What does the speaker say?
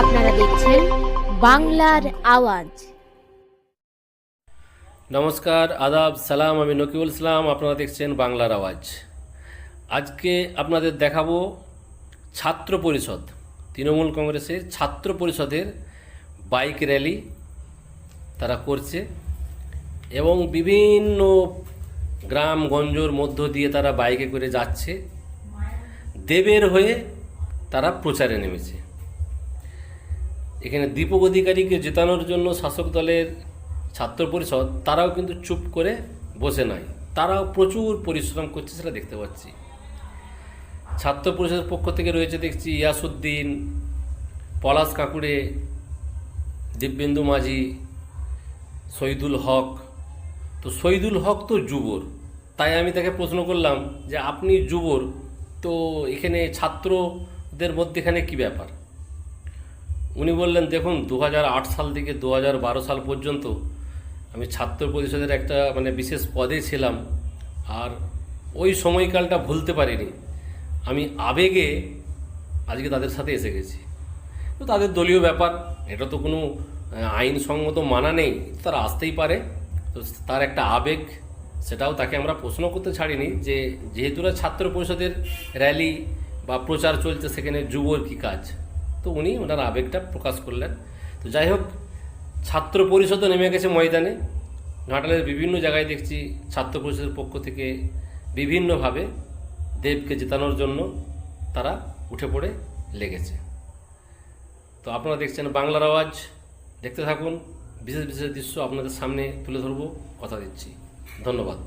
আপনারা দেখছেন বাংলার আওয়াজ। নমস্কার, আদাব, সালাম, আমি নকিবুল ইসলাম, আপনারা দেখছেন বাংলার আওয়াজ। আজকে আপনাদের দেখাবো ছাত্র পরিষদ, তৃণমূল কংগ্রেসের ছাত্র পরিষদের বাইক র্যালি তারা করছে এবং বিভিন্ন গ্রামগঞ্জর মধ্য দিয়ে তারা বাইকে করে যাচ্ছে। দেবের হয়ে তারা প্রচারে নেমেছে। এখানে দীপক অধিকারীকে জেতানোর জন্য শাসক দলের ছাত্র পরিষদ, তারাও কিন্তু চুপ করে বসে নাই। তারাও প্রচুর পরিশ্রম করছে সেটা দেখতে পাচ্ছি। ছাত্র পরিষদের পক্ষ থেকে রয়েছে দেখছি ইয়াসুদ্দিন পলাশ কাকুড়ে, দিব্যেন্দু মাঝি শহীদুল হক। তো শহীদুল হক তো যুবর। তাই আমি তাকে প্রশ্ন করলাম যে, আপনি যুবর, তো এখানে ছাত্রদের মধ্যে এখানে কি ব্যাপার? উনি বললেন দেখুন দু হাজার আট সাল থেকে দু হাজার বারো সাল পর্যন্ত আমি ছাত্র পরিষদের একটা মানে বিশেষ পদে ছিলাম আর ওই সময়কালটা ভুলতে পারিনি। আমি আবেগে আজকে তাদের সাথে এসে গেছি। তো তাদের দলীয় ব্যাপার এটা তো কোনো আহ, আইনসঙ্গত মানা নেই তারা আসতেই পারে। তো তার একটা আবেগ সেটাও তাকে আমরা প্রশ্ন করতে ছাড়িনি যে যেহেতু ছাত্র পরিষদের র্যালি বা প্রচার চলছে সেখানে যুবর কী কাজ? তো উনি ওনার আবেগটা প্রকাশ করলেন। তো যাই হোক ছাত্র পরিষদও নেমে গেছে ময়দানে। ঘাটালের বিভিন্ন জায়গায় দেখছি ছাত্র পরিষদের পক্ষ থেকে বিভিন্নভাবে দেবকে জেতানোর জন্য তারা উঠে পড়ে লেগেছে। তো আপনারা দেখছেন বাংলার আওয়াজ। দেখতে থাকুন, বিশেষ বিশেষ দৃশ্য আপনাদের সামনে তুলে ধরবো, কথা দিচ্ছি। ধন্যবাদ।